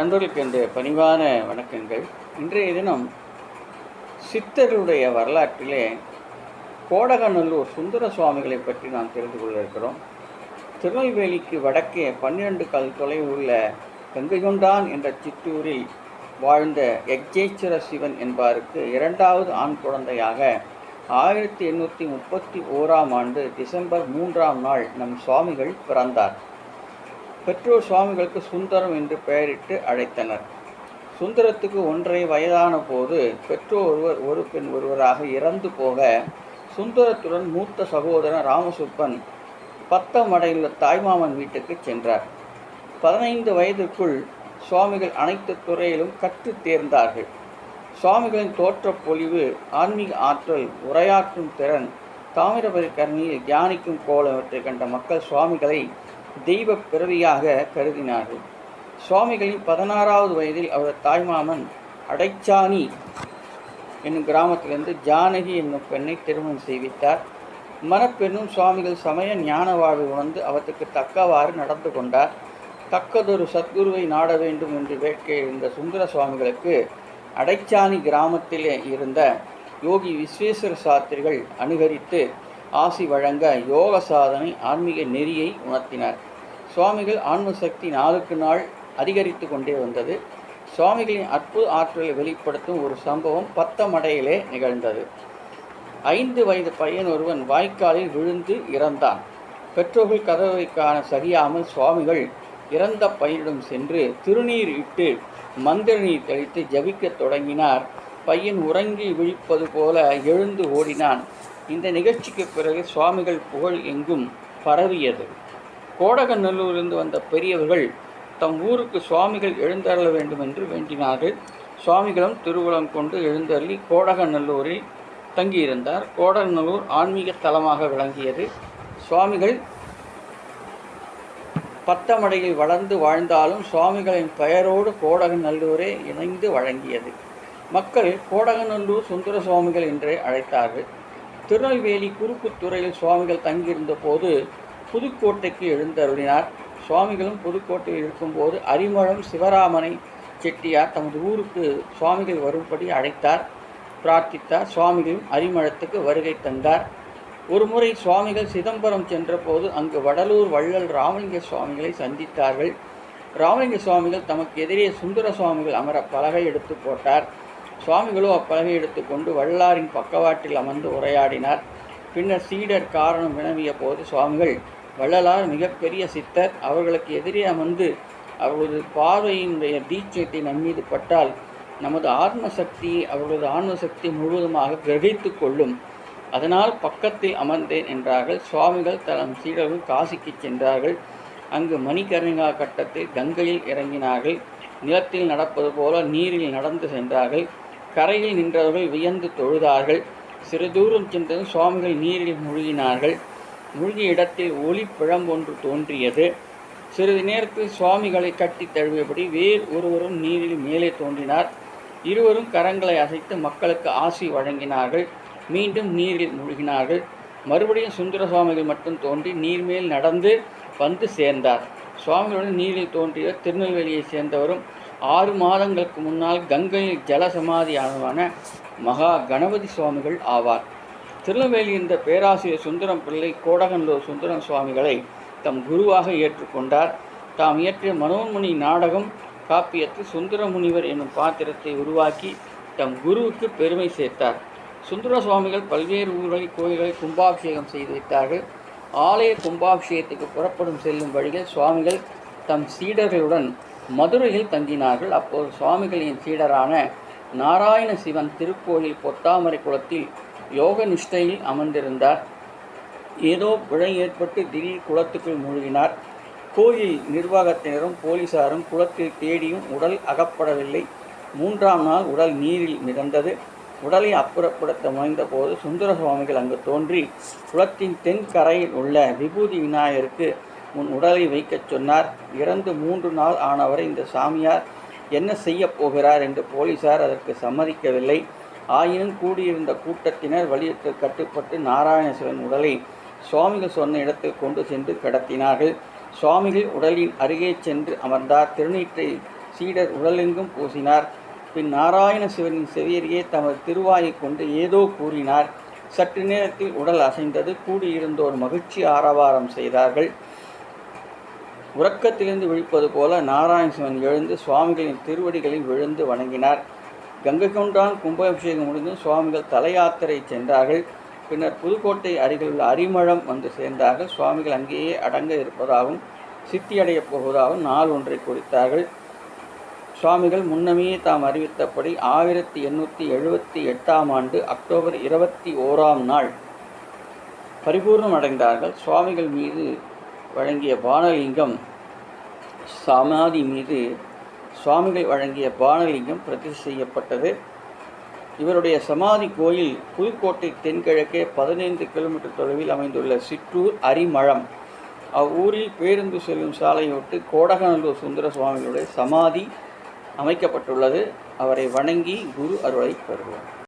நண்பர்களுக்கு இந்த பணிவான வணக்கங்கள். இன்றைய தினம் சித்தருடைய வரலாற்றிலே கோடகநல்லூர் சுந்தர சுவாமிகளை பற்றி நாம் தெரிந்து கொள்ள இருக்கிறோம். திருநெல்வேலிக்கு வடக்கே பன்னிரண்டு கல் தொலைவில் உள்ள கங்கைகொண்டான் என்ற சிற்றூரில் வாழ்ந்த எக்ஜேஸ்வர சிவன் என்பாருக்கு இரண்டாவது ஆண் குழந்தையாக ஆயிரத்தி எண்ணூற்றி முப்பத்தி ஓராம் ஆண்டு டிசம்பர் மூன்றாம் நாள் நம் சுவாமிகள் பிறந்தார். பெற்றோர் சுவாமிகளுக்கு சுந்தரம் என்று பெயரிட்டு அழைத்தனர். சுந்தரத்துக்கு ஒன்றரை வயதான போது பெற்றோர் ஒருவர் ஒரு பெண் ஒருவராக இறந்து போக சுந்தரத்துடன் மூத்த சகோதரன் ராமசுப்பன் பத்தமடையுள்ள தாய்மாமன் வீட்டுக்கு சென்றார். பதினைந்து வயதுக்குள் சுவாமிகள் அனைத்து துறையிலும் கற்றுத் தேர்ந்தார்கள். சுவாமிகளின் தோற்றப் பொலிவு ஆன்மீக ஆற்றல் உரையாற்றும் திறன் தாமிரபரணி கரணியில் தியானிக்கும் கோலவற்றை கண்ட மக்கள் சுவாமிகளை தெய்வ பிறவியாக கருதினார்கள். சுவாமிகளின் பதினாறாவது வயதில் அவரது தாய்மாமன் அடைச்சாணி என்னும் கிராமத்திலிருந்து ஜானகி என்னும் பெண்ணை திருமணம் செய்வித்தார் மணப்பெண்ணும் சுவாமிகள் சமய ஞான வாழ்வு உணர்ந்து அவற்றுக்கு தக்கவாறு நடந்து கொண்டார். தக்கதொரு சத்குருவை நாட வேண்டும் என்று வேட்கை இருந்த சுந்தர சுவாமிகளுக்கு அடைச்சாணி கிராமத்தில் இருந்த யோகி விஸ்வேஸ்வர சாஸ்திரிகள் அனுகரித்து ஆசி வழங்க யோக சாதனை ஆன்மீக நெறியை உணர்த்தினார். சுவாமிகள் ஆன்ம சக்தி நாளுக்கு நாள் அதிகரித்து கொண்டே வந்தது. சுவாமிகளின் அற்புத ஆற்றலை வெளிப்படுத்தும் ஒரு சம்பவம் பத்தமடையிலே நிகழ்ந்தது. ஐந்து வயது பையன் ஒருவன் வாய்க்காலில் விழுந்து இறந்தான். பெற்றோர்கள் கதவை காண சரியாமல் சுவாமிகள் இறந்த பையனிடம் சென்று திருநீர் இட்டு மந்திர நீர் தெளித்து ஜபிக்கத் தொடங்கினார். பையன் உறங்கி விழிப்பது போல எழுந்து ஓடினான். இந்த நிகழ்ச்சிக்கு பிறகு சுவாமிகள் புகழ் எங்கும் பரவியது. கோடகநல்லூரிலிருந்து வந்த பெரியவர்கள் தம் ஊருக்கு சுவாமிகள் எழுந்தருள வேண்டும் என்று வேண்டினார்கள். சுவாமிகளும் திருவுளம் கொண்டு எழுந்தருளி கோடகநல்லூரில் தங்கியிருந்தார். கோடகநல்லூர் ஆன்மீக தலமாக விளங்கியது. சுவாமிகள் பத்தமடையில் வளர்ந்து வாழ்ந்தாலும் சுவாமிகளின் பெயரோடு கோடகநல்லூரே இணைந்து வழங்கியது. மக்கள் கோடகநல்லூர் சுந்தர சுவாமிகள் என்றே அழைத்தார்கள். திருநெல்வேலி குறுக்குத்துறையில் சுவாமிகள் தங்கியிருந்த போது புதுக்கோட்டைக்கு எழுந்தருளினார். சுவாமிகளும் புதுக்கோட்டையில் இருக்கும்போது அரிமளம் சிவராமனை செட்டியார் தமது ஊருக்கு சுவாமிகள் வரும்படி அழைத்தார் பிரார்த்தித்தார். சுவாமிகளும் அரிமளத்துக்கு வருகை தந்தார். ஒருமுறை சுவாமிகள் சிதம்பரம் சென்றபோது அங்கு வடலூர் வள்ளல் ராமலிங்க சுவாமிகளை சந்தித்தார்கள். ராமலிங்க சுவாமிகள் தமக்கு எதிரே சுந்தர சுவாமிகள் அமர பலகை எடுத்து போட்டார். சுவாமிகளோ அப்பலகை எடுத்துக்கொண்டு வள்ளாரின் பக்கவாட்டில் அமர்ந்து உரையாடினார். பின்னர் சீடர் காரணம் வினவிய போது சுவாமிகள் வள்ளலார் மிகப்பெரிய சித்தர். அவர்களுக்கு எதிரே அமர்ந்து அவர்களது பார்வையினுடைய தீட்சத்தை நம்மீது பட்டால் நமது ஆத்ம சக்தி அவர்களது ஆன்ம சக்தி முழுவதுமாக கிரகித்து கொள்ளும். அதனால் பக்கத்தில் அமர்ந்தேன் என்றார்கள். சுவாமிகள் தலம் சீடர்கள் காசிக்கு சென்றார்கள். அங்கு மணிகர்ணிகா கட்டத்தில் கங்கையில் இறங்கினார்கள். நிலத்தில் நடப்பது போல நீரில் நடந்து சென்றார்கள். கரையில் நின்றவர்கள் வியந்து தொழுதார்கள். சிறு தூரம் சென்றதும் சுவாமிகள் நீரில் மூழ்கினார்கள். மூழ்கிய இடத்தில் ஒளி பிழம்பொன்று தோன்றியது. சிறிது நேரத்தில் சுவாமிகளை கட்டி தழுவியபடி வேறு ஒருவரும் நீரில் மேலே தோன்றினார். இருவரும் கரங்களை அசைத்து மக்களுக்கு ஆசி வழங்கினார்கள். மீண்டும் நீரில் மூழ்கினார்கள். மறுபடியும் சுந்தர சுவாமிகள் மட்டும் தோன்றி நீர்மேல் நடந்து வந்து சேர்ந்தார். சுவாமிகளுடன் நீரில் தோன்றிய திருநெல்வேலியை சேர்ந்தவரும் ஆறு மாதங்களுக்கு முன்னால் கங்கையில் ஜலசமாதியானவான மகா கணபதி சுவாமிகள் ஆவார். திருநெல்வேலி என்ற பேராசிரியர் சுந்தரம் பிள்ளை கோடகன்லூர் சுந்தரம் சுவாமிகளை தம் குருவாக ஏற்றுக்கொண்டார் தாம் இயற்றிய மனோன்மணி நாடகம் காப்பியத்தில் சுந்தர முனிவர் என்னும் பாத்திரத்தை உருவாக்கி தம் குருவுக்கு பெருமை சேர்த்தார். சுந்தர சுவாமிகள் பல்வேறு ஊர்களில் கோயில்களை கும்பாபிஷேகம் செய்து வைத்தார்கள். ஆலய கும்பாபிஷேகத்துக்கு புறப்படும் செல்லும் வழியில் சுவாமிகள் தம் சீடர்களுடன் மதுரையில் தங்கினார்கள். அப்போது சுவாமிகளின் சீடரான நாராயண சிவன் திருக்கோயில் பொத்தாமரை குளத்தில் யோக நிஷ்டையில் அமர்ந்திருந்தார். ஏதோ பிழை ஏற்பட்டு திடீர் குளத்துக்குள் மூழ்கினார். கோயில் நிர்வாகத்தினரும் போலீசாரும் குளத்தில் தேடியும் உடல் அகப்படவில்லை. மூன்றாம் நாள் உடல் நீரில் மிதந்தது. உடலை அப்புறப்படுத்த முயன்றபோது சுந்தர சுவாமிகள் அங்கு தோன்றி குளத்தின் தென்கரையில் உள்ள விபூதி விநாயகருக்கு உன் உடலை வைக்கச் சொன்னார். இறந்து மூன்று நாள் ஆனவரை இந்த சாமியார் என்ன செய்யப் போகிறார் என்று போலீசார் அதற்கு சம்மதிக்கவில்லை. ஆயினும் கூடியிருந்த கூட்டத்தினர் வலியுறுத்த கட்டுப்பட்டு நாராயணசிவன் உடலை சுவாமிகள் சொன்ன இடத்தில் கொண்டு சென்று கடத்தினார்கள். சுவாமிகள் உடலின் அருகே சென்று அமர்ந்தார். திருநீற்றை சீடர் உடலெங்கும் பூசினார். பின் நாராயண சிவனின் செவியரியே தமது திருவாயைக் கொண்டு ஏதோ கூறினார். சற்று நேரத்தில் உடல் அசைந்தது. கூடியிருந்தோர் மகிழ்ச்சி ஆரவாரம் செய்தார்கள். உறக்கத்திலிருந்து விழிப்பது போல நாராயண சிவன் எழுந்து சுவாமிகளின் திருவடிகளில் விழுந்து வணங்கினார். கங்கை கொண்டான் கும்பாபிஷேகம் முடிந்து சுவாமிகள் தல யாத்திரை சென்றார்கள். பின்னர் புதுக்கோட்டை அருகில் உள்ள அரிமளம் வந்து சேர்ந்தார்கள். சுவாமிகள் அங்கேயே அடங்க இருப்பதாகவும் சித்தியடையப் போவதாகவும் நாள் ஒன்றை குறித்தார்கள். சுவாமிகள் முன்னமே தாம் அறிவித்தபடி ஆயிரத்தி எண்ணூற்றி எழுபத்தி எட்டாம் ஆண்டு அக்டோபர் இருபத்தி ஓராம் நாள் பரிபூர்ணம் அடைந்தார்கள். சுவாமிகள் மீது வழங்கிய பானலிங்கம் சமாதி மீது சுவாமிகள் வழங்கிய பானலிங்கம் பிரதிஷ்டை செய்யப்பட்டது. இவருடைய சமாதி கோயில் புதுக்கோட்டை தென்கிழக்கே பதினைந்து கிலோமீட்டர் தொலைவில் அமைந்துள்ள சிற்றூர் அரிமழம் அவ்வூரில் பேருந்து செல்லும் சாலையொட்டு கோடகநல்லூர் சுந்தர சுவாமிகளுடைய சமாதி அமைக்கப்பட்டுள்ளது. அவரை வணங்கி குரு அருளை பெறுவோம்.